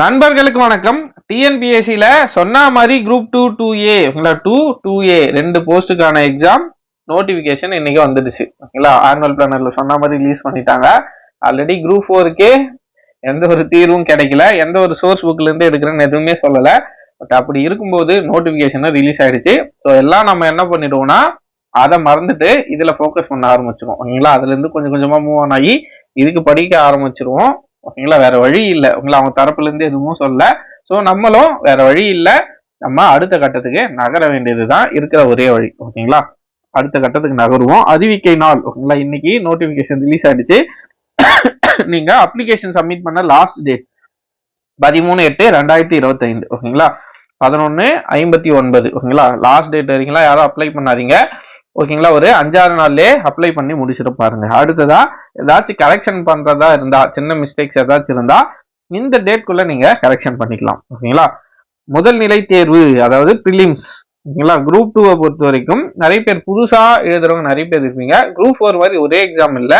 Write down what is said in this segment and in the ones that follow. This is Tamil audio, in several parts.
நண்பர்களுக்கு வணக்கம். டிஎன்பிஎஸ்சியில் சொன்ன மாதிரி குரூப் டூ டூ ஏ ஓகேங்களா டூ டூ ஏ ரெண்டு போஸ்ட்டுக்கான எக்ஸாம் நோட்டிஃபிகேஷன் இன்னைக்கு வந்துடுச்சு. ஓகேங்களா? ஆனுவல் பிளானரில் சொன்ன மாதிரி ரிலீஸ் பண்ணிட்டாங்க. ஆல்ரெடி குரூப் ஃபோருக்கே எந்த ஒரு தீர்வும் கிடைக்கல. எந்த ஒரு சோர்ஸ் புக்லேருந்து எடுக்கிறேன்னு எதுவுமே சொல்லலை. பட் அப்படி இருக்கும்போது நோட்டிஃபிகேஷனும் ரிலீஸ் ஆயிடுச்சு. ஸோ எல்லாம் நம்ம என்ன பண்ணிடுவோம்னா அதை மறந்துட்டு இதில் ஃபோக்கஸ் பண்ண ஆரம்பிச்சிடும் ஓகேங்களா? அதுலேருந்து கொஞ்சம் கொஞ்சமாக மூவ் ஆன் ஆகி இதுக்கு படிக்க ஆரம்பிச்சிருவோம். ஓகேங்களா? வேற வழி இல்லை. உங்களை அவங்க தரப்புல இருந்து எதுவும் சொல்ல. ஸோ நம்மளும் வேற வழி இல்லை. நம்ம அடுத்த கட்டத்துக்கு நகர வேண்டியது தான் இருக்கிற ஒரே வழி. ஓகேங்களா? அடுத்த கட்டத்துக்கு நகருவோம். அறிவிக்கை நாள். ஓகேங்களா? இன்னைக்கு நோட்டிபிகேஷன் ரிலீஸ் ஆயிடுச்சு. நீங்க அப்ளிகேஷன் சப்மிட் பண்ண லாஸ்ட் டேட் பதிமூணு எட்டு ரெண்டாயிரத்தி இருபத்தி ஐந்து ஓகேங்களா? பதினொன்னு ஐம்பத்தி ஒன்பது. ஓகேங்களா? லாஸ்ட் டேட் வரீங்களா யாரும் அப்ளை பண்ணாதீங்க. ஓகேங்களா? ஒரு அஞ்சாறு நாள்லயே அப்ளை பண்ணி முடிச்சுட்டு பாருங்க. அடுத்ததா ஏதாச்சும் கரெக்ஷன் பண்றதா இருந்தா சின்ன மிஸ்டேக்ஸ் ஏதாச்சும் இருந்தா இந்த டேட்குள்ள நீங்க கரெக்ஷன் பண்ணிக்கலாம். ஓகேங்களா? முதல் நிலை தேர்வு அதாவது ப்ரிலிம்ஸ் ஓகேங்களா? குரூப் டூவை பொறுத்த வரைக்கும் நிறைய பேர் புதுசா எழுதுறவங்க நிறைய பேர் இருப்பீங்க. குரூப் ஃபோர் மாதிரி ஒரே எக்ஸாம் இல்ல.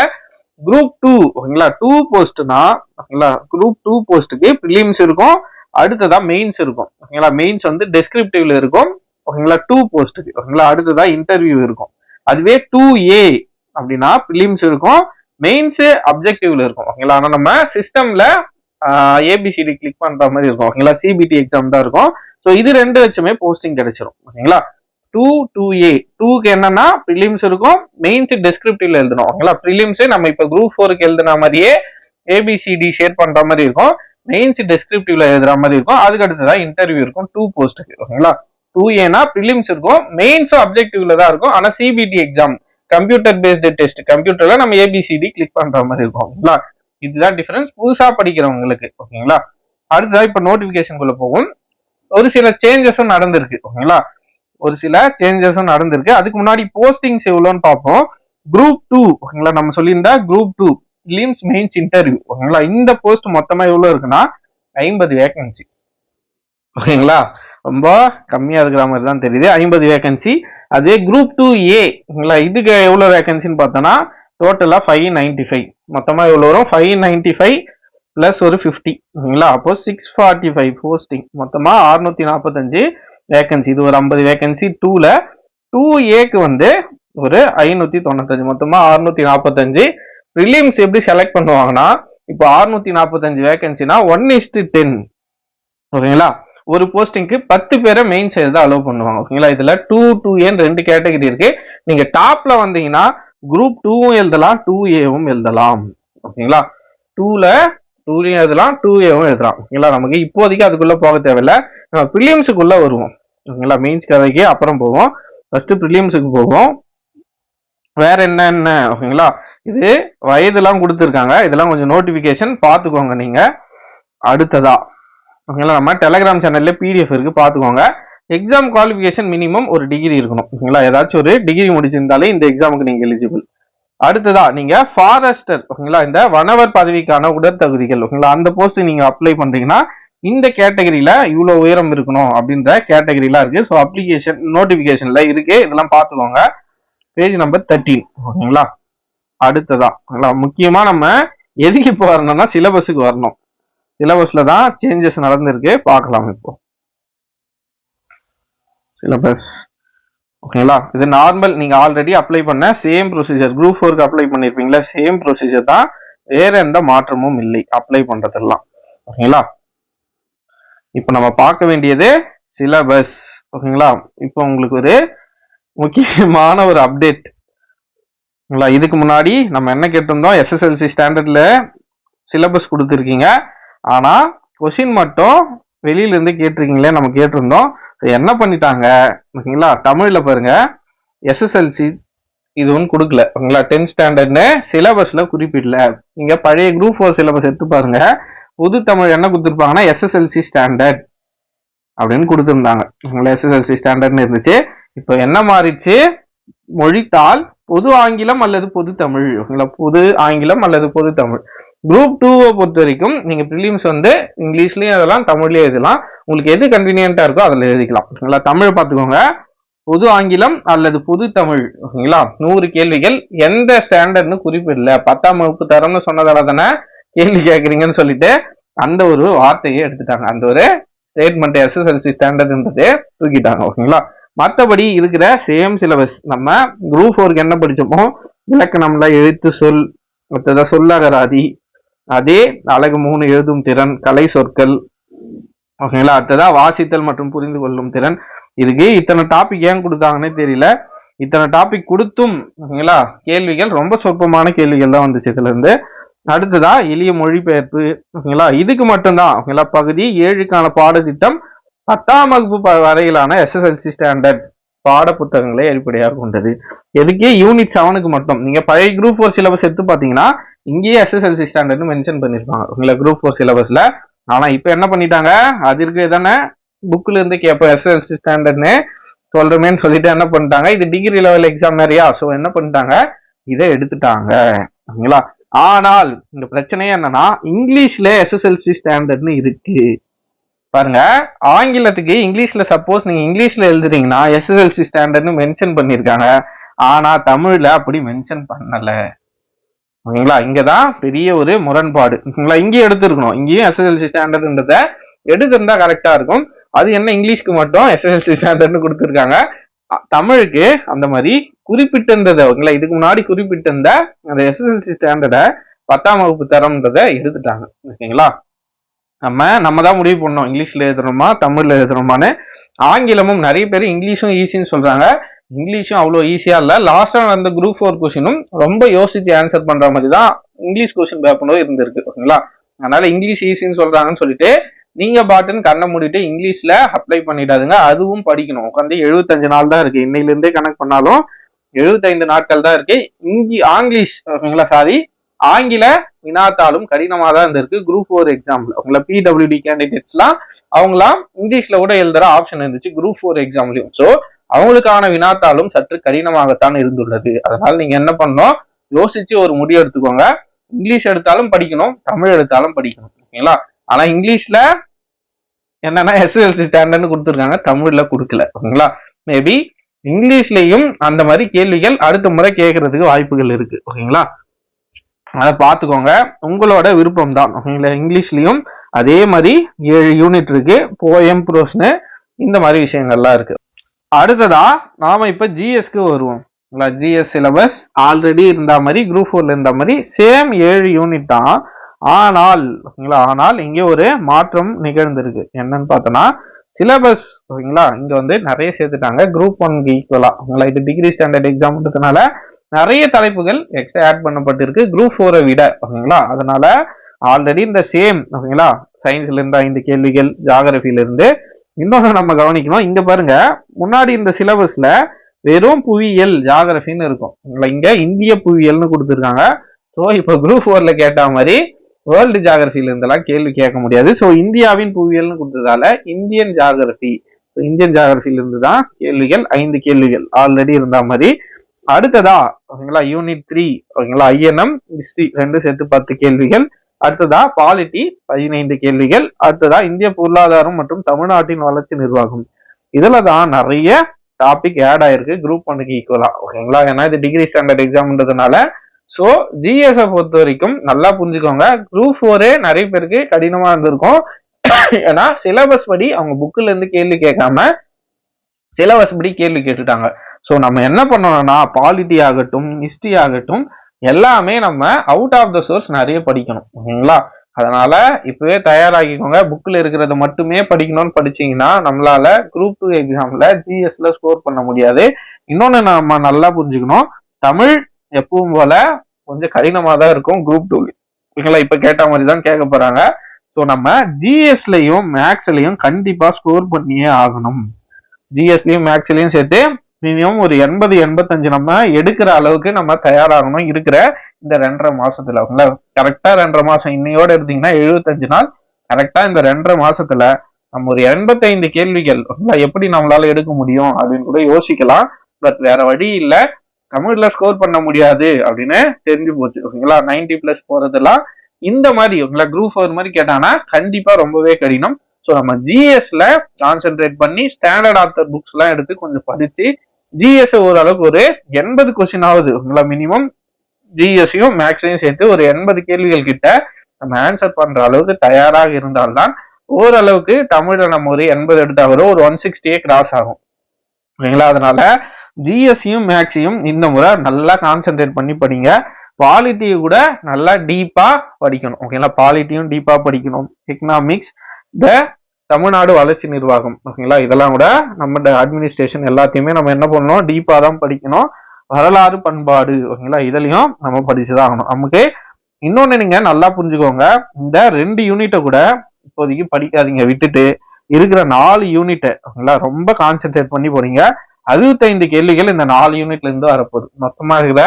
குரூப் டூ ஓகேங்களா? டூ போஸ்ட்னா ஓகேங்களா? குரூப் டூ போஸ்ட்டுக்கு ப்ரிலிம்ஸ் இருக்கும். அடுத்ததான் மெயின்ஸ் இருக்கும். ஓகேங்களா? மெயின்ஸ் வந்து டெஸ்கிரிப்டிவ்ல இருக்கும். ஓகேங்களா? டூ போஸ்ட்டுக்கு ஓகேங்களா? அடுத்ததான் இன்டர்வியூ இருக்கும். அதுவே டூ ஏ அப்படின்னா ப்ரிலிம்ஸ் இருக்கும். மெயின்ஸ் அப்ஜெக்டிவ்ல இருக்கும். ஓகேங்களா? ஆனால் நம்ம சிஸ்டம்ல ஏபிசிடி கிளிக் பண்ற மாதிரி இருக்கும். ஓகேங்களா? சிபிடி எக்ஸாம் தான் இருக்கும். ஸோ இது ரெண்டு வச்சுமே போஸ்டிங் கிடைச்சிரும். ஓகேங்களா? டூ டூ ஏ டூக்கு என்னன்னா ப்ரிலிம்ஸ் இருக்கும். மெயின்ஸ் டெஸ்கிரிப்டிவ்ல எழுதணும். ஓகேங்களா? ப்ரிலிம்ஸ் நம்ம இப்போ குரூப் ஃபோருக்கு எழுதுன மாதிரியே ஏபிசிடி ஷேர் பண்ற மாதிரி இருக்கும். மெயின்ஸ் டெஸ்கிரிப்டிவ்ல எழுதுற மாதிரி இருக்கும். அதுக்கு அடுத்ததான் இன்டர்வியூ இருக்கும். டூ போஸ்ட்டுக்கு ஓகேங்களா? டூ ஏனா ப்ரிலிம்ஸ் இருக்கும். மெயின்ஸும் அப்ஜெக்டிவ்ல தான் இருக்கும். ஆனா CBT exam computer based test கம்ப்யூட்டர்ல நம்ம ஏபிசிடி கிளிக் பண்ற மாதிரி இருக்கும். ஓகேங்களா இதுதான் டிஃபரன்ஸ் புதுசா படிக்கிறவங்களுக்கு ஓகேங்களா? அடுத்ததான் இப்ப நோட்டிபிகேஷனுக்குள்ள போகும். ஒரு சில சேஞ்சஸும் நடந்திருக்கு ஓகேங்களா? ஒரு சில சேஞ்சஸும் நடந்திருக்கு. அதுக்கு முன்னாடி போஸ்டிங்ஸ் எவ்வளோன்னு பார்ப்போம். குரூப் டூ ஓகேங்களா? நம்ம சொல்லியிருந்தா குரூப் டூ லிம்ஸ் மெயின்ஸ் இன்டர்வியூ ஓகேங்களா? இந்த போஸ்ட் மொத்தமா எவ்வளவு இருக்குன்னா ஐம்பது வேகன்சி ஓகேங்களா? ரொம்ப கம்மியா இருக்கிற மாதிரி தான் தெரியுது. ஐம்பது வேகன்சி அதே குரூப் டூ ஏ இதுக்கு எவ்வளவு வேகன்சின்னு பார்த்தோன்னா டோட்டலா ஃபைவ் நைன்டி ஃபைவ் மொத்தமா எவ்வளவு வரும்? ஃபைவ் நைன்டி ஃபைவ் பிளஸ் ஒரு ஃபிஃப்டி ஓகேங்களா அப்போ சிக்ஸ் ஃபார்ட்டி ஃபைவ் போஸ்டிங் மொத்தமா அறுநூத்தி நாற்பத்தஞ்சு வேகன்சி இது ஒரு ஐம்பது வேகன்சி டூல டூ ஏக்கு வந்து ஒரு ஐநூத்தி தொண்ணூத்தஞ்சு. மொத்தமா அறுநூத்தி நாற்பத்தஞ்சு ப்ரிலிம்ஸ் எப்படி செலக்ட் பண்ணுவாங்கன்னா இப்போ அறுநூத்தி நாற்பத்தஞ்சு வேகன்சினா ஒன் இஸ்டு டென் ஓகேங்களா? ஒரு போஸ்டிங்க்கு பத்து பேரை மெயின் சைடு தான் அலோவ் பண்ணுவாங்க ஓகேங்களா இதுல டூ டூ ஏன்னு ரெண்டு கேட்டகரி இருக்கு. நீங்க டாப்ல வந்தீங்கன்னா குரூப் டூவும் எழுதலாம் டூ ஏவும் எழுதலாம் ஓகேங்களா டூல டூலையும் எழுதலாம் டூ ஏவும் எழுதலாம் ஓகேங்களா நமக்கு இப்போதைக்கு அதுக்குள்ள போக தேவையில்ல. நம்ம ப்ரிலியம்ஸுக்குள்ள வருவோம் ஓகேங்களா மெயின்ஸ் கதைக்கு அப்புறம் போவோம். ஃபர்ஸ்ட் ப்ரிலியம்ஸுக்கு போவோம். வேற என்னென்ன ஓகேங்களா இது வயதெல்லாம் கொடுத்துருக்காங்க. இதெல்லாம் கொஞ்சம் நோட்டிபிகேஷன் பார்த்துக்கோங்க நீங்க. அடுத்ததா ஓகேங்களா? நம்ம டெலகிராம் சேனல்ல பிடிஎஃப் இருக்கு பார்த்துக்கோங்க. எக்ஸாம் குவாலிஃபிகேஷன் மினிமம் ஒரு டிகிரி இருக்கணும். ஓகேங்களா? ஏதாச்சும் ஒரு டிகிரி முடிச்சிருந்தாலே இந்த எக்ஸாமுக்கு நீங்க எலிஜிபிள் அடுத்ததா நீங்க ஃபாரஸ்டர் ஓகேங்களா? இந்த வனவர் பதவிக்கான உடற்தகுதிகள் ஓகேங்களா? அந்த போஸ்ட் நீங்க அப்ளை பண்றீங்கன்னா இந்த கேட்டகரியில இவ்வளவு உயரம் இருக்கணும் அப்படின்ற கேட்டகரிலாம் இருக்கு. ஸோ அப்ளிகேஷன் நோட்டிபிகேஷன்ல இருக்கு. இதெல்லாம் பார்த்துக்கோங்க. பேஜ் நம்பர் தேர்ட்டீன் ஓகேங்களா? அடுத்ததா ஓகேங்களா? முக்கியமா நம்ம எதுக்கு இப்போ வரணும்னா சிலபஸுக்கு வரணும். சிலபஸ்ல தான் சேஞ்சஸ் நடந்திருக்கு. பார்க்கலாம் இப்போ. சிலபஸ். ஓகேங்களா? இது நார்மல் நீங்க ஆல்ரெடி அப்ளை பண்ண சேம் ப்ரொசீஜர் குரூப் ஃபோருக்கு அப்ளை பண்ணிருப்பீங்களா சேம் ப்ரொசீஜர் தான் வேற எந்த மாற்றமும் இல்லை. அப்ளை பண்றதெல்லாம். ஓகேங்களா? இப்போ நம்ம பார்க்க வேண்டியது சிலபஸ். ஓகேங்களா? இப்போ உங்களுக்கு ஒரு முக்கியமான ஒரு அப்டேட் இதுக்கு முன்னாடி நம்ம என்ன கேட்டிருந்தோம்? எஸ்எஸ்எல்சி ஸ்டாண்டர்ட்ல சிலபஸ் கொடுத்துருக்கீங்க. ஆனால் கொஷின் மட்டும் வெளியிலேருந்து கேட்டிருக்கீங்களே நம்ம கேட்டிருந்தோம். என்ன பண்ணிட்டாங்க? ஓகேங்களா? தமிழில் பாருங்கள் எஸ்எஸ்எல்சி இது ஒன்று கொடுக்கல. ஓகேங்களா? டென்த் ஸ்டாண்டர்ட்னு சிலபஸில் குறிப்பிடல. நீங்கள் பழைய குரூப் ஃபோர் சிலபஸ் எடுத்து பாருங்க. புது தமிழ் என்ன கொடுத்துருப்பாங்கன்னா எஸ்எஸ்எல்சி ஸ்டாண்டர்ட் அப்படின்னு கொடுத்துருந்தாங்க. ஓகேங்களா? எஸ்எஸ்எல்சி ஸ்டாண்டர்ட்னு இருந்துச்சு. இப்போ என்ன மாறிச்சு மொழித்தாள் பொது ஆங்கிலம் அல்லது பொது தமிழ். ஓகேங்களா? பொது ஆங்கிலம் அல்லது பொது தமிழ். குரூப் டூவை பொறுத்த வரைக்கும் நீங்கள் ப்ரிலிம்ஸ் வந்து இங்கிலீஷ்லேயும் எழுதலாம் தமிழ்லேயும் எழுதலாம். உங்களுக்கு எது கன்வீனியண்ட்டாக இருக்கோ அதில் எழுதிக்கலாம். ஓகேங்களா தமிழ் பார்த்துக்கோங்க. பொது ஆங்கிலம் அல்லது புது தமிழ் ஓகேங்களா? நூறு கேள்விகள். எந்த ஸ்டாண்டர்ட்னு குறிப்பிடல பத்தாம் வகுப்பு தரம்னு சொன்னதால தானே கேள்வி கேட்குறீங்கன்னு சொல்லிட்டு அந்த ஒரு வார்த்தையை எடுத்துட்டாங்க. அந்த ஒரு ஸ்டேட்மெண்ட் எஸ்எஸ்எல்சி ஸ்டாண்டர்ட்ன்றதே தூக்கிட்டாங்க ஓகேங்களா? மற்றபடி இருக்கிற சேம் சிலபஸ் நம்ம குரூப் ஃபோருக்கு என்ன படித்தோமோ இலக்கணம்ல எழுத்து சொல் மற்றதான் சொல்லகராதி அதே அழகு மூணு எழுதும் திறன் கலை சொற்கள். ஓகேங்களா? அடுத்ததா வாசித்தல் மற்றும் புரிந்து கொள்ளும் திறன். இதுக்கு இத்தனை டாபிக் ஏன் கொடுத்தாங்கன்னே தெரியல. இத்தனை டாபிக் கொடுத்தும் ஓகேங்களா? கேள்விகள் ரொம்ப சொற்பமான கேள்விகள் தான் வந்துச்சு இதுல இருந்து அடுத்ததா எளிய மொழிபெயர்ப்பு ஓகேங்களா? இதுக்கு மட்டும்தான் ஓகேங்களா? பகுதி ஏழுக்கான பாடத்திட்டம் பத்தாம் வகுப்பு ப- வரையிலான எஸ்எஸ்எல்சி ஸ்டாண்டர்ட் பாட புத்தகங்களை அடிப்படையாக கொண்டது. எதுக்கே யூனிட் செவனுக்கு மட்டும். நீங்க பழைய குரூப் ஃபோர் சிலபஸ் எடுத்து பாத்தீங்கன்னா இங்கேயே எஸ்எஸ்எல்சி ஸ்டாண்டர்ட்னு மென்ஷன் பண்ணிருப்பாங்க உங்களை குரூப் ஃபோர் சிலபஸ்ல ஆனா இப்போ என்ன பண்ணிட்டாங்க? அதற்கு தானே புக்ல இருந்து கேட்போம் எஸ்எஸ்எல்சி ஸ்டாண்டர்ட்னு சொல்றமேன்னு சொல்லிட்டு என்ன பண்ணிட்டாங்க? இது டிகிரி லெவல் எக்ஸாம் நிறையா ஸோ என்ன பண்ணிட்டாங்க? இதை எடுத்துட்டாங்க. ஓகேங்களா ஆனால் இந்த பிரச்சனையே என்னன்னா இங்கிலீஷ்ல எஸ்எஸ்எல்சி ஸ்டாண்டர்ட்னு இருக்கு. பாருங்க ஆங்கிலத்துக்கு இங்கிலீஷ்ல சப்போஸ் நீங்க இங்கிலீஷ்ல எழுதுறீங்கன்னா எஸ்எஸ்எல்சி ஸ்டாண்டர்ட்னு மென்ஷன் பண்ணிருக்காங்க. ஆனா தமிழ்ல அப்படி மென்ஷன் பண்ணல. ஓகேங்களா? இங்கதான் பெரிய ஒரு முரண்பாடு. ஓகேங்களா? இங்கேயும் எடுத்துருக்கணும். இங்கேயும் எஸ்எஸ்எல்சி ஸ்டாண்டர்ட்ன்றத எடுத்திருந்தா கரெக்டா இருக்கும். அது என்ன இங்கிலீஷ்க்கு மட்டும் எஸ்எஸ்எல்சி ஸ்டாண்டர்ட்னு கொடுத்துருக்காங்க. தமிழுக்கு அந்த மாதிரி குறிப்பிட்டிருந்ததை ஓகேங்களா? இதுக்கு முன்னாடி குறிப்பிட்டிருந்த அந்த எஸ்எஸ்எல்சி ஸ்டாண்டர்டை பத்தாம் வகுப்பு தரம்ன்றதை எடுத்துட்டாங்க. ஓகேங்களா? நம்ம நம்ம தான் முடிவு பண்ணோம். இங்கிலீஷ்ல எழுதுறோமா தமிழ்ல எழுதுறோமான்னு ஆங்கிலமும் நிறைய பேர் இங்கிலீஷும் ஈஸின்னு சொல்றாங்க. இங்கிலீஷும் அவ்வளோ ஈஸியா இல்ல. லாஸ்டா நடந்த குரூப் ஃபோர் கொஸ்டினும் ரொம்ப யோசித்து ஆன்சர் பண்ற மாதிரி தான் இங்கிலீஷ் கொஸ்டின் பேப்பரும் இருந்திருக்கு. ஓகேங்களா? அதனால இங்கிலீஷ் ஈஸின்னு சொல்றாங்கன்னு சொல்லிட்டு நீங்க பாட்டுன்னு கண்ணை மூடிட்டு இங்கிலீஷ்ல அப்ளை பண்ணிடாதுங்க. அதுவும் படிக்கணும். உட்காந்து எழுபத்தஞ்சு நாள் தான் இருக்கு. இன்னையில இருந்தே கணக்கு பண்ணாலும் எழுபத்தைந்து நாட்கள் தான் இருக்கு. இங்கி ஆங்கிலீஷ் ஓகேங்களா சாரி ஆங்கில வினாத்தாலும் கடினமா தான் இருந்திருக்கு குரூப் ஃபோர் எக்ஸாம்ல உங்களை பிடபிள்யூடி கேண்டிடேட்ஸ்லாம் அவங்களாம் இங்கிலீஷ்ல கூட எழுதுற ஆப்ஷன் இருந்துச்சு குரூப் ஃபோர் எக்ஸாம்லயும் ஸோ அவங்களுக்கான வினாத்தாலும் சற்று கடினமாகத்தான் இருந்துள்ளது. அதனால நீங்க என்ன பண்ணணும்? யோசிச்சு ஒரு முடிவு எடுத்துக்கோங்க. இங்கிலீஷ் எடுத்தாலும் படிக்கணும் தமிழ் எடுத்தாலும் படிக்கணும். ஓகேங்களா? ஆனா இங்கிலீஷ்ல என்னன்னா எஸ்எல்சி ஸ்டாண்டர்ட்னு கொடுத்துருக்காங்க. தமிழ்ல கொடுக்கல. ஓகேங்களா? மேபி இங்கிலீஷ்லயும் அந்த மாதிரி கேள்விகள் அடுத்த முறை கேட்கறதுக்கு வாய்ப்புகள் இருக்கு. ஓகேங்களா? அதை பார்த்துக்கோங்க உங்களோட விருப்பம் தான் ஓகேங்களா இங்கிலீஷ்லயும் அதே மாதிரி ஏழு யூனிட் இருக்கு. போயம் ப்ரோஸ்னு இந்த மாதிரி விஷயங்கள்லாம் இருக்கு. அடுத்ததா நாம இப்ப ஜிஎஸ்க்கு வருவோம். ஜிஎஸ் சிலபஸ் ஆல்ரெடி இருந்த மாதிரி குரூப் ஃபோர்ல இருந்த மாதிரி சேம் ஏழு யூனிட் தான். ஆனால் ஓகேங்களா ஆனால் இங்கே ஒரு மாற்றம் நிகழ்ந்திருக்கு. என்னன்னு பார்த்தோன்னா சிலபஸ் ஓகேங்களா இங்கே வந்து நிறைய சேர்த்துட்டாங்க. குரூப் ஒன்க்கு ஈக்குவலா ஓகேங்களா இது டிகிரி ஸ்டாண்டர்ட் எக்ஸாம்ன்றதுனால நிறைய தலைப்புகள் எக்ஸ்ட்ரா ஆட் பண்ணப்பட்டிருக்கு. குரூப் ஃபோரை விட ஓகேங்களா அதனால ஆல்ரெடி இந்த சேம் ஓகேங்களா சயின்ஸ்ல இருந்து ஐந்து கேள்விகள் ஜாகிரபில இருந்து. இன்னொன்று நம்ம கவனிக்கணும். இங்க பாருங்க முன்னாடி இந்த சிலபஸ்ல வெறும் புவியியல் ஜாகிரபின்னு இருக்கும். இங்க இந்திய புவியியல்னு கொடுத்துருக்காங்க. ஸோ இப்போ குரூப் ஃபோர்ல கேட்ட மாதிரி வேர்ல்டு ஜாகிரபில இருந்தெல்லாம் கேள்வி கேட்க முடியாது. ஸோ இந்தியாவின் புவியியல்னு கொடுத்ததால இந்தியன் ஜாகிரபி இந்தியன் ஜாகிரபில இருந்து தான் கேள்விகள் ஐந்து கேள்விகள் ஆல்ரெடி இருந்த மாதிரி அடுத்ததா ஓகேங்களா யூனிட் த்ரீ ஓகேங்களா ஐஎன்எம் ஹிஸ்டரி ரெண்டு சேர்த்து பத்து கேள்விகள். அடுத்ததா பாலிட்டி பதினைந்து கேள்விகள். அடுத்ததா இந்திய பொருளாதாரம் மற்றும் தமிழ்நாட்டின் வளர்ச்சி நிர்வாகம். இதுல தான் நிறைய டாபிக் ஆட் ஆயிருக்கு. குரூப் ஒன்றுக்கு ஈக்குவலா ஓகேங்களா? ஏன்னா இது டிகிரி ஸ்டாண்டர்ட் எக்ஸாம்ன்றதுனால ஸோ ஜிஎஸ்எஃப் பொறுத்த வரைக்கும் நல்லா புரிஞ்சுக்கோங்க. குரூப் ஃபோரே நிறைய பேருக்கு கடினமா இருந்திருக்கும். ஏன்னா சிலபஸ் படி அவங்க புக்கில் இருந்து கேள்வி கேட்காம சிலபஸ் படி கேள்வி கேட்டுட்டாங்க. ஸோ நம்ம என்ன பண்ணணும்னா பாலிட்டி ஆகட்டும் ஹிஸ்ட்ரி ஆகட்டும் எல்லாமே நம்ம அவுட் ஆஃப் த சோர்ஸ் நிறைய படிக்கணும். ஓகேங்களா? அதனால இப்பவே தயாராகிக்கோங்க. புக்கில் இருக்கிறத மட்டுமே படிக்கணும்னு படிச்சீங்கன்னா நம்மளால குரூப் டூ எக்ஸாம்ல ஜிஎஸ்ல ஸ்கோர் பண்ண முடியாது. இன்னொன்று நம்ம நல்லா புரிஞ்சுக்கணும். தமிழ் எப்பவும் போல கொஞ்சம் கடினமாக தான் இருக்கும் குரூப் டூ ஓகேங்களா? இப்போ கேட்ட மாதிரி தான் கேட்க போறாங்க. ஸோ நம்ம ஜிஎஸ்லையும் மேக்ஸ்லையும் கண்டிப்பாக ஸ்கோர் பண்ணியே ஆகணும். ஜிஎஸ்லையும் மேக்ஸ்லையும் சேர்த்து மினிமம் ஒரு எண்பது எண்பத்தஞ்சு நம்ம எடுக்கிற அளவுக்கு நம்ம தயாராகணும் இருக்கிற இந்த ரெண்டரை மாசத்துல. ஓகேங்களா கரெக்டா ரெண்டரை மாசம் இன்னையோட எடுத்தீங்கன்னா எழுபத்தஞ்சு நாள். கரெக்டா இந்த ரெண்டரை மாசத்துல நம்ம ஒரு எண்பத்தைந்து கேள்விகள் எப்படி நம்மளால எடுக்க முடியும் அப்படின்னு கூட யோசிக்கலாம். பட் வேற வழி இல்ல. தமிழ்ல ஸ்கோர் பண்ண முடியாது அப்படின்னு தெரிஞ்சு போச்சு. ஓகேங்களா? 90 பிளஸ் போறதெல்லாம் இந்த மாதிரி உங்களை குரூப் ஃபோர் மாதிரி கேட்டாங்கன்னா கண்டிப்பா ரொம்பவே கடினம். ஸோ நம்ம ஜிஎஸ்ல கான்சென்ட்ரேட் பண்ணி ஸ்டாண்டர்ட் ஆத்தர் புக்ஸ் எல்லாம் எடுத்து கொஞ்சம் படிச்சு ஜிஎஸ் ஓரளவுக்கு ஒரு எண்பது கொஸ்டின் ஆகுது. ஓகேங்களா மினிமம் ஜிஎஸ்ஸையும் மேக்ஸையும் சேர்த்து ஒரு எண்பது கேள்விகள் கிட்ட நம்ம ஆன்சர் பண்ற அளவுக்கு தயாராக இருந்தால்தான் ஓரளவுக்கு தமிழ்ல நம்ம ஒரு எண்பது எடுத்தா வரும் ஒரு ஒன் சிக்ஸ்டியே கிராஸ் ஆகும். சரிங்களா? அதனால ஜிஎஸ்சியும் மேக்ஸையும் இந்த முறை நல்லா கான்சென்ட்ரேட் பண்ணி படிங்க. பாலிட்டியை கூட நல்லா டீப்பா படிக்கணும். ஓகேங்களா பாலிட்டியும் டீப்பா படிக்கணும். எக்கனாமிக்ஸ் த தமிழ்நாடு வளர்ச்சி நிர்வாகம் ஓகேங்களா? இதெல்லாம் கூட நம்ம அட்மினிஸ்ட்ரேஷன் எல்லாத்தையுமே நம்ம என்ன பண்ணணும்? டீப்பாக தான் படிக்கணும். வரலாறு பண்பாடு ஓகேங்களா? இதுலையும் நம்ம படிச்சுதான் ஆகணும் நமக்கு இன்னொன்று நீங்கள் நல்லா புரிஞ்சுக்கோங்க. இந்த ரெண்டு யூனிட்டை கூட இப்போதைக்கு படிக்காதீங்க. விட்டுட்டு இருக்கிற நாலு யூனிட்டை ஓகேங்களா? ரொம்ப கான்சென்ட்ரேட் பண்ணி போறீங்க. அறுபத்தைந்து கேள்விகள் இந்த நாலு யூனிட்ல இருந்து வரப்போகுது. மொத்தமாக இருக்கிற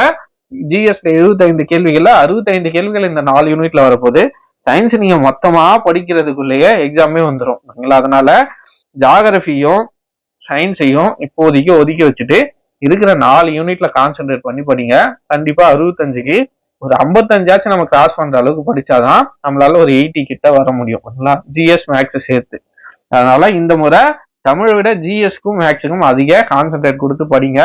ஜிஎஸ்ல எழுபத்தைந்து கேள்விகள்ல அறுபத்தைந்து கேள்விகள் இந்த நாலு யூனிட்ல வரப்போகுது. சயின்ஸ் நீங்க மொத்தமா படிக்கிறதுக்குள்ளேயே எக்ஸாமே வந்துடும் ஓகேங்களா அதனால ஜாகிரபியும் சயின்ஸையும் இப்போதைக்கு ஒதுக்கி வச்சுட்டு இருக்கிற நாலு யூனிட்ல கான்சென்ட்ரேட் பண்ணி படிங்க. கண்டிப்பா அறுபத்தஞ்சுக்கு ஒரு ஐம்பத்தஞ்சாச்சும் நம்ம கிராஸ் பண்ற அளவுக்கு படிச்சாதான் நம்மளால ஒரு எயிட்டி கிட்ட வர முடியும். ஓகேங்களா ஜிஎஸ் மேக்ஸ் சேர்த்து. அதனால இந்த முறை தமிழை விட ஜிஎஸ்க்கும் மேக்ஸுக்கும் அதிக கான்சென்ட்ரேட் கொடுத்து படிங்க.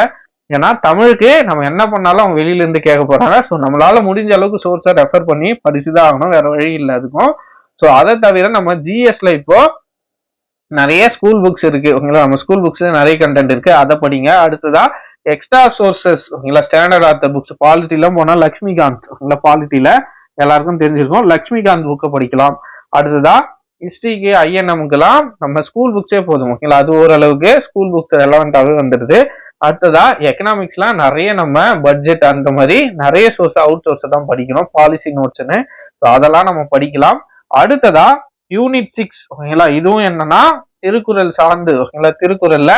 ஏன்னா தமிழுக்கு நம்ம என்ன பண்ணாலும் அவங்க வெளியிலேருந்து கேட்க போகிறாங்க ஸோ நம்மளால முடிஞ்ச அளவுக்கு சோர்ஸை ரெஃபர் பண்ணி படிச்சுதான் ஆகணும். வேற வழி இல்லை அதுக்கும். ஸோ அதை தவிர நம்ம ஜிஎஸ்ல இப்போ நிறைய ஸ்கூல் புக்ஸ் இருக்கு. ஓகேங்களா? நம்ம ஸ்கூல் புக்ஸ் நிறைய கண்டென்ட் இருக்கு. அதை படிங்க. அடுத்ததா எக்ஸ்ட்ரா சோர்சஸ் ஓகேங்களா? ஸ்டாண்டர்ட் ஆர்த்த புக்ஸ் பாலிட்டில போனால் லக்ஷ்மிகாந்த். ஓகேங்களா? பாலிட்டில எல்லாருக்கும் தெரிஞ்சிருக்கும். லக்ஷ்மிகாந்த் புக்கை படிக்கலாம். அடுத்ததா ஹிஸ்டரிக்கு ஐஎன்எம்க்குலாம் நம்ம ஸ்கூல் புக்ஸே போதும். ஓகேங்களா? அது ஓரளவுக்கு ஸ்கூல் புக்ஸ் ரெலவெண்டாவே வந்துடுது. அடுத்ததா எக்கனாமிக்ஸ்லாம் நிறைய நம்ம பட்ஜெட் அந்த மாதிரி நிறைய சோர்ஸ் அவுட் சோர்ஸ் தான் படிக்கணும் பாலிசி நோட்ஸ்னு ஸோ அதெல்லாம் நம்ம படிக்கலாம். அடுத்ததா யூனிட் சிக்ஸ் ஓகேங்களா? இதுவும் என்னன்னா திருக்குறள் சார்ந்து ஓகேங்களா? திருக்குறள்ல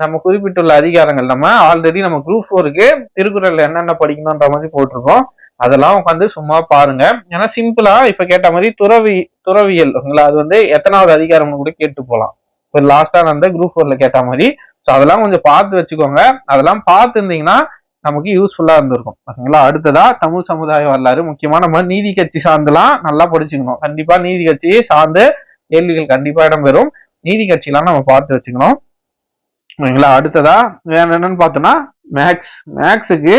நம்ம குறிப்பிட்டுள்ள அதிகாரங்கள். நம்ம ஆல்ரெடி நம்ம குரூப் ஃபோருக்கு திருக்குறள் என்னென்ன படிக்கணும்ன்ற மாதிரி போட்டிருக்கோம். அதெல்லாம் உட்காந்து சும்மா பாருங்க. ஏன்னா சிம்பிளா இப்ப கேட்ட மாதிரி துறவி துறவியல் ஓகேங்களா? அது வந்து எத்தனாவது அதிகாரம்னு கூட கேட்டு போகலாம் இப்போ லாஸ்டா அந்த குரூப் ஃபோர்ல கேட்ட மாதிரி ஸோ அதெல்லாம் கொஞ்சம் பார்த்து வச்சுக்கோங்க. அதெல்லாம் பார்த்து இருந்தீங்கன்னா நமக்கு யூஸ்ஃபுல்லாக இருந்திருக்கும். ஓகேங்களா அடுத்ததா தமிழ் சமுதாய வரலாறு முக்கியமாக நம்ம நீதி கட்சி சார்ந்துலாம் நல்லா படிச்சுக்கணும். கண்டிப்பாக நீதி கட்சியை சார்ந்து கேள்விகள் கண்டிப்பாக இடம்பெறும் நீதி கட்சிலாம் நம்ம பார்த்து வச்சுக்கணும். ஓகேங்களா அடுத்ததா வேற என்னன்னு பார்த்தோம்னா மேக்ஸ் மேக்ஸுக்கு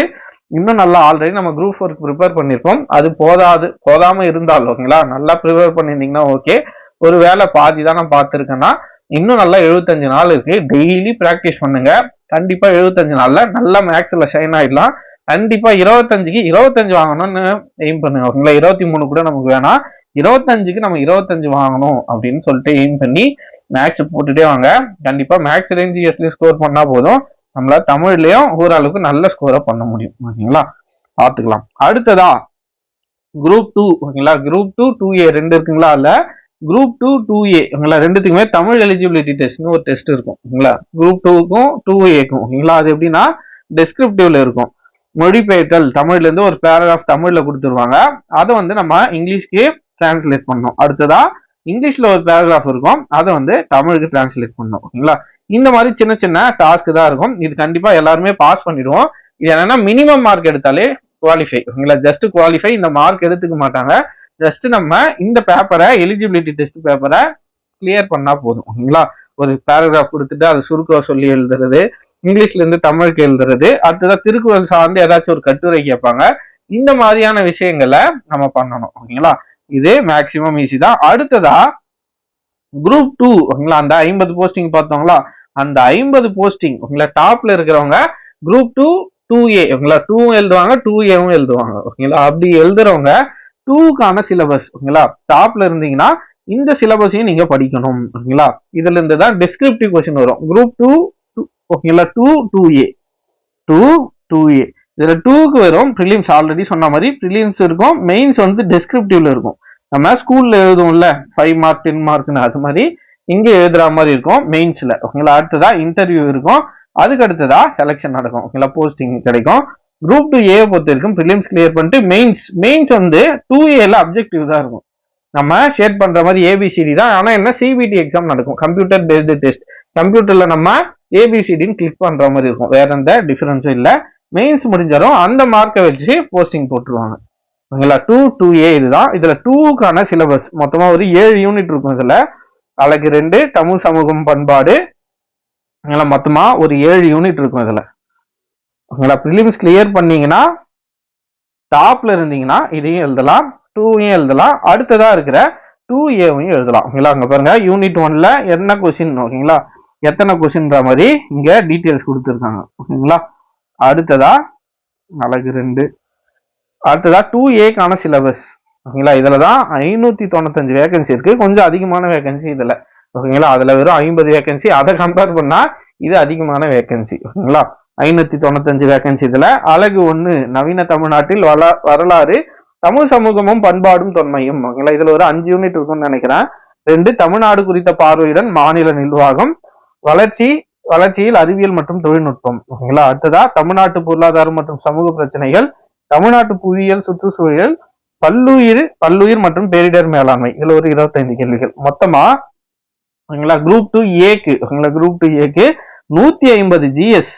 இன்னும் நல்லா ஆல்ரெடி நம்ம குரூப் ஒர்க் ப்ரிப்பேர் பண்ணியிருக்கோம். அது போதாது. போதாமல் இருந்தால் ஓகேங்களா? நல்லா ப்ரிப்பேர் பண்ணியிருந்தீங்கன்னா ஓகே ஒரு வேலை பாதி தான் நான் பார்த்துருக்கேன்னா இன்னும் நல்லா எழுபத்தஞ்சு நாள் இருக்கு. டெய்லி ப்ராக்டிஸ் பண்ணுங்க. கண்டிப்பா எழுபத்தஞ்சு நாள்ல நல்லா மேக்ஸ்ல ஷைன் ஆயிடலாம். கண்டிப்பா இருபத்தஞ்சுக்கு இருபத்தஞ்சு வாங்கணும்னு எய்ம் பண்ணுங்க. ஓகேங்களா இருபத்தி மூணு கூட நமக்கு வேணாம் இருபத்தஞ்சுக்கு நம்ம இருபத்தஞ்சு வாங்கணும் அப்படின்னு சொல்லிட்டு எய்ம் பண்ணி மேக்ஸ் போட்டுட்டே வாங்க. கண்டிப்பா மேக்ஸ் ரேஞ்சு ஜிஎஸ்ல ஸ்கோர் பண்ணா போதும். நம்மளால தமிழ்லயும் ஓரளவுக்கு நல்ல ஸ்கோரை பண்ண முடியும். ஓகேங்களா? பார்த்துக்கலாம். அடுத்ததா குரூப் டூ ஓகேங்களா? குரூப் டூ டூ ஏ ரெண்டு இருக்குங்களா? அதுல குரூப் டூ டூ ஏ ரெண்டுத்துக்குமே தமிழ் எலிஜிபிலிட்டி டெஸ்ட்னு ஒரு டெஸ்ட் இருக்கும். ஓகேங்களா குரூப் டூக்கும் டூ ஏக்கும் ஓகேங்களா அது எப்படின்னா டெஸ்கிரிப்டிவ்ல இருக்கும். மொழிபெயர்த்தல் தமிழ்லேருந்து ஒரு பேராகிராஃப் தமிழில் கொடுத்துருவாங்க. அதை வந்து நம்ம இங்கிலீஷ்க்கு டிரான்ஸ்லேட் பண்ணணும். அடுத்ததா இங்கிலீஷில் ஒரு பேராகிராஃப் இருக்கும். அதை வந்து தமிழுக்கு டிரான்ஸ்லேட் பண்ணணும். ஓகேங்களா இந்த மாதிரி சின்ன சின்ன டாஸ்க் தான் இருக்கும். இது கண்டிப்பாக எல்லாருமே பாஸ் பண்ணிடுவோம். இது என்னன்னா மினிமம் மார்க் எடுத்தாலே குவாலிஃபை ஓகேங்களா ஜஸ்ட் குவாலிஃபை இந்த மார்க் எடுத்துக்க மாட்டாங்க. ஜஸ்ட் நம்ம இந்த பேப்பரை எலிஜிபிலிட்டி டெஸ்ட் பேப்பரை கிளியர் பண்ணா போதும் ஓகேங்களா? ஒரு பேராகிராஃப் கொடுத்துட்டு அதை சுருக்க சொல்லி எழுதுறது இங்கிலீஷ்ல இருந்து தமிழுக்கு எழுதுறது அடுத்ததான் திருக்குறள் சார்ந்து ஏதாச்சும் ஒரு கட்டுரை கேட்பாங்க. இந்த மாதிரியான விஷயங்களை நம்ம பண்ணணும் ஓகேங்களா? இது மேக்சிமம் ஈஸி தான். அடுத்ததா குரூப் டூ ஓகேங்களா? அந்த ஐம்பது போஸ்டிங் பார்த்தோங்களா அந்த ஐம்பது போஸ்டிங் ஓகேங்களா? டாப்ல இருக்கிறவங்க குரூப் டூ டூ ஏ ஓகேங்களா? டூ எழுதுவாங்க டூ ஏவும் எழுதுவாங்க ஓகேங்களா? அப்படி எழுதுறவங்க டூக்கான சிலபஸ் ஓகேங்களா டாப்ல இருந்தீங்கன்னா இந்த சிலபஸையும் நீங்க படிக்கணும் ஓகேங்களா இதுல இருந்து தான் டிஸ்கிரிப்டிவ் கொஸ்டின் வரும். குரூப் டூ ஓகேங்களா two two A two two A இதுல டூக்கு வரும். ப்ரிலிம்ஸ் ஆல்ரெடி சொன்ன மாதிரி ப்ரிலிம்ஸ் இருக்கும். மெயின்ஸ் வந்து டெஸ்கிரிப்டிவ்ல இருக்கும். நம்ம ஸ்கூல்ல எழுதுவோம்ல ஃபைவ் மார்க் டென் மார்க்னு அது மாதிரி இங்க எழுதுற மாதிரி இருக்கும் மெயின்ஸ்ல ஓகேங்களா அடுத்ததா இன்டர்வியூ இருக்கும். அதுக்கு அடுத்ததா செலெக்ஷன் நடக்கும் ஓகேங்களா போஸ்டிங் கிடைக்கும். குரூப் டூ ஏ பொறுத்த வரைக்கும் ப்ரிலிம்ஸ் கிளியர் பண்ணிட்டு மெயின்ஸ் மெயின்ஸ் வந்து டூ ஏல அப்ஜெக்டிவ் தான் இருக்கும். நம்ம ஷேர் பண்ற மாதிரி ஏபிசிடி தான். ஆனா என்ன? சிபிடி எக்ஸாம் நடக்கும். கம்ப்யூட்டர் பேஸ்டு டெஸ்ட் கம்ப்யூட்டர்ல நம்ம ஏபிசிடின்னு கிளிக் பண்ற மாதிரி இருக்கும். வேற எந்த டிஃபரன்ஸும் இல்லை. மெயின்ஸ் முடிஞ்சாலும் அந்த மார்க்கை வச்சு போஸ்டிங் போட்டுருவாங்க. ஓகேங்களா? டூ டூ ஏ இதுதான். இதுல டூக்கான சிலபஸ் மொத்தமா ஒரு ஏழு யூனிட் இருக்கும் இதுல. அழகு ரெண்டு தமிழ் சமூகம் பண்பாடு. மொத்தமா ஒரு ஏழு யூனிட் இருக்கும் இதுல. ஓகேங்களா? ப்ரிலிம்ஸ் கிளியர் பண்ணீங்கன்னா டாப்ல இருந்தீங்கன்னா இதையும் எழுதலாம். டூவையும் எழுதலாம். அடுத்ததா இருக்கிற டூ ஏவையும் எழுதலாம். ஓகேங்களா? அங்கே பாருங்க. யூனிட் ஒன்ல என்ன கொஸ்டின் ஓகேங்களா? எத்தனை கொஸ்டின்ற மாதிரி இங்க டீட்டெயில்ஸ் கொடுத்துருக்காங்க. ஓகேங்களா? அடுத்ததா அழகு ரெண்டு. அடுத்ததா டூ ஏக்கான சிலபஸ் ஓகேங்களா? இதில் தான் ஐநூற்றி தொண்ணூத்தஞ்சு வேகன்சி இருக்குது கொஞ்சம் அதிகமான வேகன்சி இதில். ஓகேங்களா? அதில் வெறும் ஐம்பது வேகன்சி அதை கம்பேர் பண்ணால் இது அதிகமான வேகன்சி ஓகேங்களா? ஐநூத்தி தொண்ணூத்தஞ்சு வேகன்சி இதுல. அழகு ஒண்ணு நவீன தமிழ்நாட்டில் வள வரலாறு தமிழ் சமூகமும் பண்பாடும் தொன்மையும். இதுல ஒரு அஞ்சு யூனிட் இருக்கும்னு நினைக்கிறேன். ரெண்டு தமிழ்நாடு குறித்த பார்வையுடன் மாநில நிர்வாகம் வளர்ச்சி வளர்ச்சியில் அறிவியல் மற்றும் தொழில்நுட்பம். ஓகேங்களா? அடுத்ததா தமிழ்நாட்டு பொருளாதாரம் மற்றும் சமூக பிரச்சனைகள் தமிழ்நாட்டு புவியியல் சுற்றுச்சூழல் பல்லுயிர் பல்லுயிர் மற்றும் பேரிடர் மேலாண்மை. இதுல ஒரு இருபத்தைந்து கேள்விகள். மொத்தமா ஓகேங்களா? குரூப் டூ ஏக்கு ஓகேங்களா? குரூப் டூ ஏக்கு நூத்தி ஐம்பது ஜிஎஸ்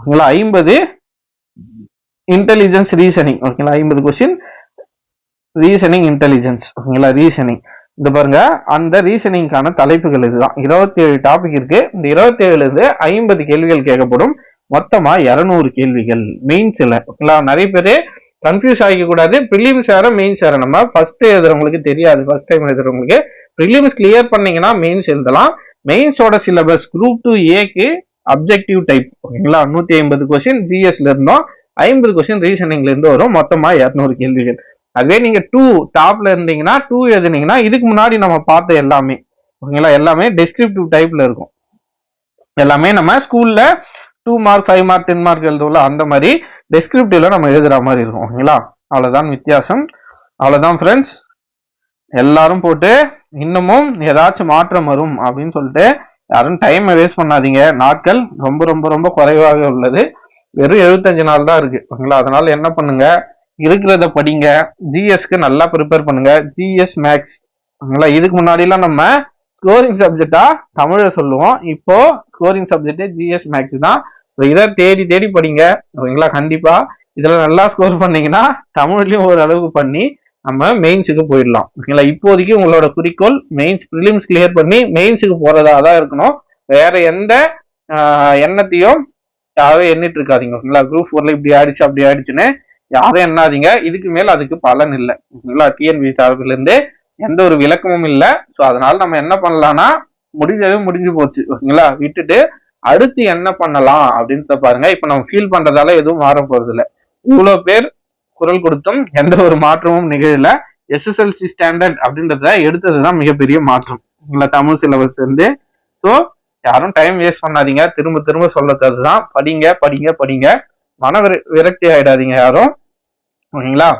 ஓகேங்களா ஐம்பது இன்டெலிஜென்ஸ் ரீசனிங் ஓகேங்களா? ஐம்பது கொஸ்டின் ரீசனிங் இன்டெலிஜென்ஸ் ஓகேங்களா? ரீசனிங் இந்த பாருங்க அந்த ரீசனிங்கான தலைப்புகள் இதுதான். இருபத்தி ஏழு டாபிக் இருக்கு. இந்த இருபத்தி ஏழுல இருந்து ஐம்பது கேள்விகள் கேட்கப்படும். மொத்தமா இரநூறு கேள்விகள் மெயின்ஸ்ல ஓகேங்களா? நிறைய பேர் கன்ஃபியூஸ் ஆகிக்க கூடாது ப்ரிலிம்ஸ் வேற மெயின்ஸ் வேற. நம்ம ஃபர்ஸ்ட் எழுதுறவங்களுக்கு தெரியாது. ஃபர்ஸ்ட் டைம் எழுதுறவங்களுக்கு. ப்ரிலிம்ஸ் கிளியர் பண்ணீங்கன்னா மெயின்ஸ் எழுதலாம். மெயின்ஸோட சிலபஸ் குரூப் டூ ஏக்கு அப்ஜெக்டிவ் டைப் ஓகேங்களா? நூத்தி ஐம்பது கொஸ்டின் ஜிஎஸ்ல இருந்தோம். ஐம்பது கொஸ்டின் ரீசனிங்ல இருந்து வரும். மொத்தமா இரநூறு கேள்விகள். அதுவே நீங்க டூ டாப்ல இருந்தீங்கன்னா டூ எழுதுனீங்கன்னா இதுக்கு முன்னாடி நம்ம பார்த்த எல்லாமே ஓகேங்களா? எல்லாமே டெஸ்கிரிப்டிவ் டைப்ல இருக்கும். எல்லாமே நம்ம ஸ்கூல்ல two mark five mark ten mark எழுதுவோம்ல அந்த மாதிரி டெஸ்கிரிப்டிவ்ல நம்ம எழுதுற மாதிரி இருக்கும் ஓகேங்களா? அவ்வளவுதான் வித்தியாசம். அவ்வளவுதான் ஃப்ரெண்ட்ஸ் எல்லாரும் போட்டு இன்னமும் ஏதாச்சும் மாற்றம் வரும் அப்படின்னு சொல்லிட்டு யாரும் டைம் வேஸ்ட் பண்ணாதீங்க. நாட்கள் ரொம்ப ரொம்ப ரொம்ப குறைவாக உள்ளது. வெறும் எழுபத்தஞ்சு நாள் தான் இருக்கு. ஓகேங்களா? அதனால என்ன பண்ணுங்க? இருக்கிறத படிங்க. ஜிஎஸ்க்கு நல்லா ப்ரிப்பேர் பண்ணுங்க. ஜிஎஸ் மேக்ஸ் ஓகேங்களா? இதுக்கு முன்னாடிலாம் நம்ம ஸ்கோரிங் சப்ஜெக்டா தமிழை சொல்லுவோம். இப்போ ஸ்கோரிங் சப்ஜெக்டே ஜிஎஸ் மேக்ஸ் தான். இதை தேடி தேடி படிங்க. ஓகேங்களா? கண்டிப்பா. இதுல நல்லா ஸ்கோர் பண்ணீங்கன்னா தமிழ்லயும் ஓரளவுக்கு பண்ணி நம்ம மெயின்ஸுக்கு போயிடலாம். ஓகேங்களா? இப்போதைக்கு உங்களோட குறிக்கோள் மெயின்ஸ் ப்ரிலிம்ஸ் கிளியர் பண்ணி மெயின்ஸுக்கு போகிறதா தான் இருக்கணும். வேற எந்த எண்ணத்தையும் யாரும் எண்ணிட்டு இருக்காதிங்க. ஓகேங்களா? குரூப் ஃபோர்ல இப்படி ஆயிடுச்சு அப்படி ஆயிடுச்சுன்னு யாரும் எண்ணாதீங்க. இதுக்கு மேல் அதுக்கு பலன் இல்லை. ஓகேங்களா? டிஎன்பி தரப்புலேருந்து எந்த ஒரு விளக்கமும் இல்லை. ஸோ அதனால நம்ம என்ன பண்ணலாம்னா முடிஞ்சது முடிஞ்சு போச்சு. ஓகேங்களா? விட்டுட்டு அடுத்து என்ன பண்ணலாம் அப்படின்றத பாருங்க. இப்போ நம்ம ஃபீல் பண்ணுறதால எதுவும் மாற போகிறது இல்லை இவ்வளோ பேர் குரல் கொடுத்தும் எந்த ஒரு மாற்றமும் நிகழல. எஸ்எஸ்எல்சி ஸ்டாண்டர்ட் அப்படின்றத எடுத்ததுதான் மிகப்பெரிய மாற்றம். இல்லை தமிழ் சிலபஸ் இருந்து ஸோ யாரும் டைம் வேஸ்ட் பண்ணாதீங்க. திரும்ப திரும்ப சொல்லத்தது தான் படிங்க படிங்க படிங்க. மன விர- விரக்தி ஆயிடாதீங்க யாரும். ஓகேங்களா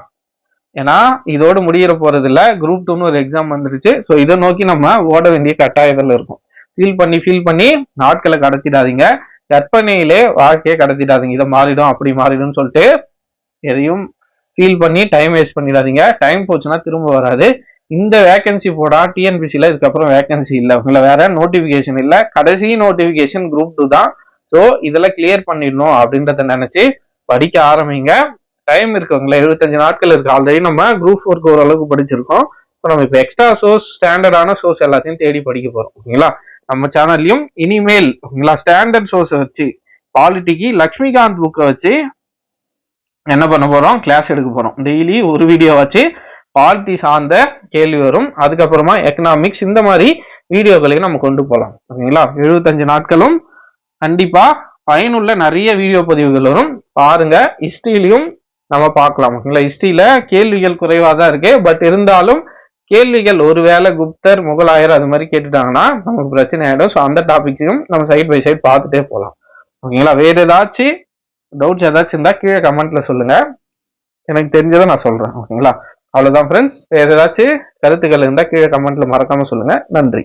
ஏன்னா இதோடு முடியிற போறது இல்ல குரூப் டூன்னு ஒரு எக்ஸாம் வந்துருச்சு. ஸோ இதை நோக்கி நம்ம ஓட வேண்டிய கட்டாயத்தில் இருக்கும். ஃபீல் பண்ணி ஃபீல் பண்ணி நாட்களை கடத்திடாதீங்க. கற்பனையிலே வாழ்க்கையை கடத்திடாதீங்க. இதை மாறிடும் அப்படி மாறிடும்னு சொல்லிட்டு எதையும் ஃபீல் பண்ணி டைம் வேஸ்ட் பண்ணிடாதீங்க. டைம் போச்சுன்னா திரும்ப வராது. இந்த வேகன்சி போடா டிஎன்பிசியில் இதுக்கப்புறம் வேகன்சி இல்லை. உங்களை வேற நோட்டிஃபிகேஷன் இல்லை. கடைசி நோட்டிஃபிகேஷன் குரூப் டூ தான். ஸோ இதெல்லாம் கிளியர் பண்ணிடணும் அப்படின்றத நினச்சி படிக்க ஆரம்பிங்க. டைம் இருக்குங்களா எழுபத்தஞ்சு நாட்கள் இருக்கு. ஆல்ரெடி நம்ம குரூப் ஃபோருக்கு ஓரளவுக்கு படிச்சிருக்கோம். ஸோ நம்ம இப்போ எக்ஸ்ட்ரா சோர்ஸ் ஸ்டாண்டர்டான சோர்ஸ் எல்லாத்தையும் தேடி படிக்க போகிறோம் ஓகேங்களா? நம்ம சேனல்லையும் இனிமேல் ஓகேங்களா? ஸ்டாண்டர்ட் சோர்ஸை வச்சு பாலிட்டிக்கு லக்ஷ்மிகாந்த் புக்கை வச்சு என்ன பண்ண போகிறோம் கிளாஸ் எடுக்க போகிறோம் டெய்லி ஒரு வீடியோ வச்சு பாலிட்டி சார்ந்த கேள்வி வரும். அதுக்கப்புறமா எக்கனாமிக்ஸ் இந்த மாதிரி வீடியோக்களையும் நம்ம கொண்டு போகலாம் ஓகேங்களா எழுபத்தஞ்சு நாட்களும் கண்டிப்பாக பயனுள்ள நிறைய வீடியோ பதிவுகள் வரும். பாருங்க ஹிஸ்ட்ரியிலையும் நம்ம பார்க்கலாம். ஓகேங்களா ஹிஸ்ட்ரியில் கேள்விகள் குறைவாக தான் இருக்கு. பட் இருந்தாலும் கேள்விகள் ஒருவேளை குப்தர் முகலாயர் அது மாதிரி கேட்டுட்டாங்கன்னா நமக்கு பிரச்சனை ஆகிடும் ஸோ அந்த டாபிக்ஸையும் நம்ம சைட் பை சைட் பார்த்துட்டே போகலாம் ஓகேங்களா வேறு ஏதாச்சும் டவுட்ஸ் ஏதாச்சும் இருந்தால் கீழே கமெண்ட்ல சொல்லுங்க. எனக்கு தெரிஞ்சதை நான் சொல்கிறேன் ஓகேங்களா அவ்வளோதான் ஃப்ரெண்ட்ஸ் ஏதாச்சும் கருத்துக்கள் இருந்தால் கீழே கமெண்ட்ல மறக்காமல் சொல்லுங்கள் நன்றி.